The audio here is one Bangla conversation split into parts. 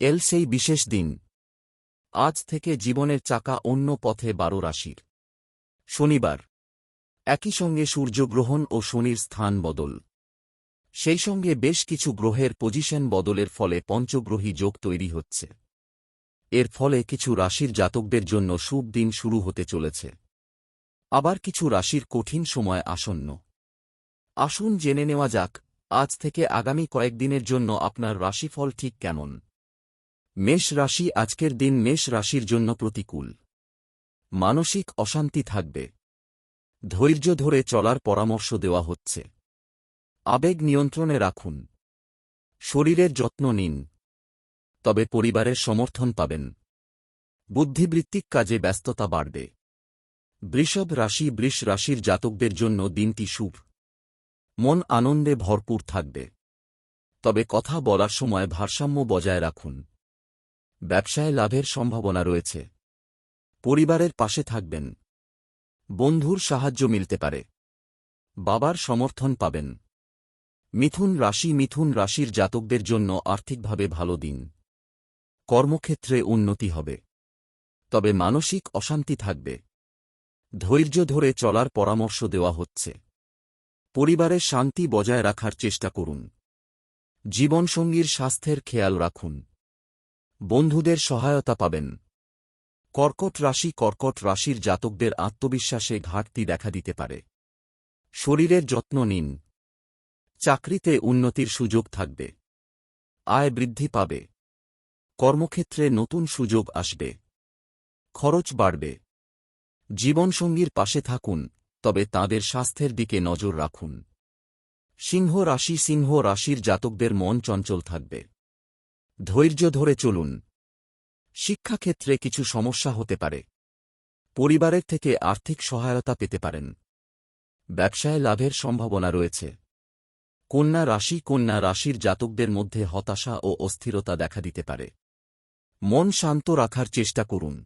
এল সেই বিশেষ দিন। আজ থেকে জীবনের চাকা অন্য পথে বারো রাশির। শনিবার। একই সঙ্গে সূর্যগ্রহণ ও শনির স্থান বদল। সেই সঙ্গে বেশ কিছু গ্রহের পজিশন বদলের ফলে পঞ্চগ্রহী যোগ তৈরি হচ্ছে। এর ফলে কিছু রাশির জাতকদের জন্য শুভ দিন শুরু হতে চলেছে। আবার কিছু রাশির কঠিন সময় আসন্ন। আসুন জেনে নেওয়া যাক, আজ থেকে আগামী কয়েকদিনের জন্য আপনার রাশিফল ঠিক কেমন? মেষ রাশি আজকের দিন মেষ রাশির জন্য প্রতিকূল। মানসিক অশান্তি থাকবে। ধৈর্য ধরে চলার পরামর্শ দেওয়া হচ্ছে। আবেগ নিয়ন্ত্রণে রাখুন। শরীরের যত্ন নিন। তবে পরিবারের সমর্থন পাবেন। বুদ্ধিবৃত্তিক কাজে ব্যস্ততা বাড়বে। বৃষভ রাশি বৃষ রাশির জাতকদের জন্য দিনটি শুভ। মন আনন্দে ভরপুর থাকবে। তবে কথা বলার সময় ভারসাম্য বজায় রাখুন। ব্যবসায় লাভের সম্ভাবনা রয়েছে। পরিবারের পাশে থাকবেন। বন্ধুর সাহায্য মিলতে পারে। বাবার সমর্থন পাবেন। মিথুন রাশি মিথুন রাশির জাতকদের জন্য আর্থিকভাবে ভালো দিন। কর্মক্ষেত্রে উন্নতি হবে। তবে মানসিক অশান্তি থাকবে। ধৈর্য ধরে চলার পরামর্শ দেওয়া হচ্ছে। পরিবারের শান্তি বজায় রাখার চেষ্টা করুন। জীবনসঙ্গীর স্বাস্থ্যের খেয়াল রাখুন। বন্ধুদের সহায়তা পাবেন। কর্কট রাশি কর্কট রাশির জাতকদের আত্মবিশ্বাসে ঘাটতি দেখা দিতে পারে। শরীরের যত্ন নিন। চাকরিতে উন্নতির সুযোগ থাকবে। আয় বৃদ্ধি পাবে। কর্মক্ষেত্রে নতুন সুযোগ আসবে। খরচ বাড়বে। জীবনসঙ্গীর পাশে থাকুন, তবে তাদের স্বাস্থ্যের দিকে নজর রাখুন। সিংহ রাশি সিংহ রাশির জাতকদের মন চঞ্চল থাকবে। ধৈর্য ধরে চলুন। শিক্ষাক্ষেত্রে কিছু সমস্যা হতে পারে। পরিবারের থেকে আর্থিক সহায়তা পেতে পারেন। ব্যবসায় লাভের সম্ভাবনা রয়েছে। কন্যা রাশি কন্যা রাশির জাতকদের মধ্যে হতাশা ও অস্থিরতা দেখা দিতে পারে। মন শান্ত রাখার চেষ্টা করুন।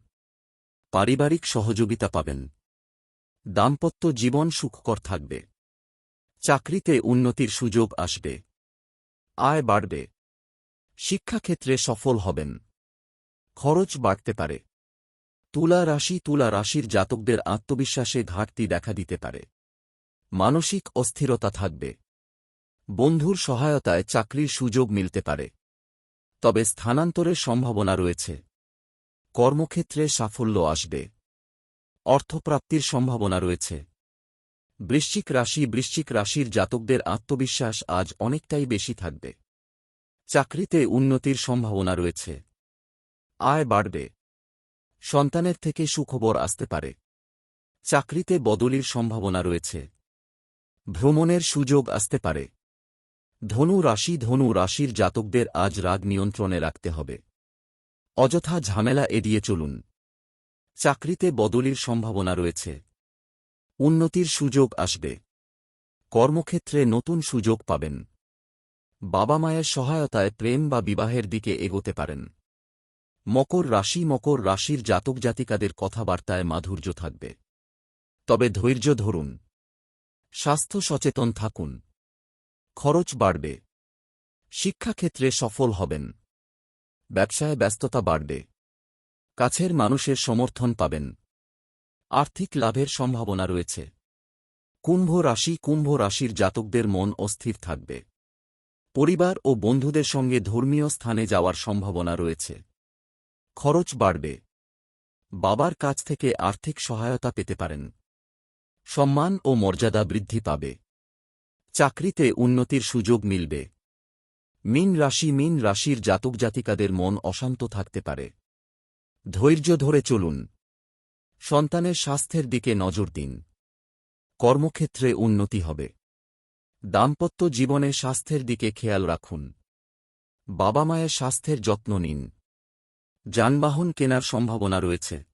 পারিবারিক সহযোগিতা পাবেন। দাম্পত্য জীবন সুখকর থাকবে। চাকরিতে উন্নতির সুযোগ আসবে। আয় বাড়বে। শিক্ষাক্ষেত্রে সফল হবেন। খরচ বাড়তে পারে। তুলা রাশি তুলা রাশির জাতকদের আত্মবিশ্বাসে ঘাটতি দেখা দিতে পারে। মানসিক অস্থিরতা থাকবে। বন্ধুর সহায়তায় চাকরির সুযোগ মিলতে পারে। তবে স্থানান্তরের সম্ভাবনা রয়েছে। কর্মক্ষেত্রে সাফল্য আসবে। অর্থপ্রাপ্তির সম্ভাবনা রয়েছে। বৃশ্চিক রাশি বৃশ্চিক রাশির জাতকদের আত্মবিশ্বাস আজ অনেকটাই বেশি থাকবে। চাকরিতে উন্নতির সম্ভাবনা রয়েছে। আয় বাড়বে। সন্তানের থেকে সুখবর আসতে পারে। চাকরিতে বদলির সম্ভাবনা রয়েছে। ভ্রমণের সুযোগ আসতে পারে। ধনু রাশি ধনু রাশির জাতকদের আজ রাগ নিয়ন্ত্রণে রাখতে হবে। অযথা ঝামেলা এড়িয়ে চলুন। চাকরিতে বদলির সম্ভাবনা রয়েছে। উন্নতির সুযোগ আসবে। কর্মক্ষেত্রে নতুন সুযোগ পাবেন। বাবা মায়ের সহায়তায় প্রেম বা বিবাহের দিকে এগোতে পারেন। মকর রাশি মকর রাশির জাতক জাতিকাদের কথাবার্তায় মাধুর্য থাকবে। তবে ধৈর্য ধরুন। স্বাস্থ্য সচেতন থাকুন। খরচ বাড়বে। শিক্ষাক্ষেত্রে সফল হবেন। ব্যবসায় ব্যস্ততা বাড়বে। কাছের মানুষের সমর্থন পাবেন। আর্থিক লাভের সম্ভাবনা রয়েছে। কুম্ভ রাশি কুম্ভ রাশির জাতকদের মন অস্থির থাকবে। পরিবার ও বন্ধুদের সঙ্গে ধর্মীয় স্থানে যাওয়ার সম্ভাবনা রয়েছে। খরচ বাড়বে। বাবার কাছ থেকে আর্থিক সহায়তা পেতে পারেন। সম্মান ও মর্যাদা বৃদ্ধি পাবে। চাকরিতে উন্নতির সুযোগ মিলবে। মিন রাশি মিন রাশির জাতক জাতিকাদের মন অশান্ত থাকতে পারে। ধৈর্য ধরে চলুন। সন্তানের স্বাস্থ্যের দিকে নজর দিন। কর্মক্ষেত্রে উন্নতি হবে। দাম্পত্য জীবনে স্বাস্থ্যের দিকে খেয়াল রাখুন। বাবা মায়ের স্বাস্থ্যের যত্ন নিন। যানবাহন কেনার সম্ভাবনা রয়েছে।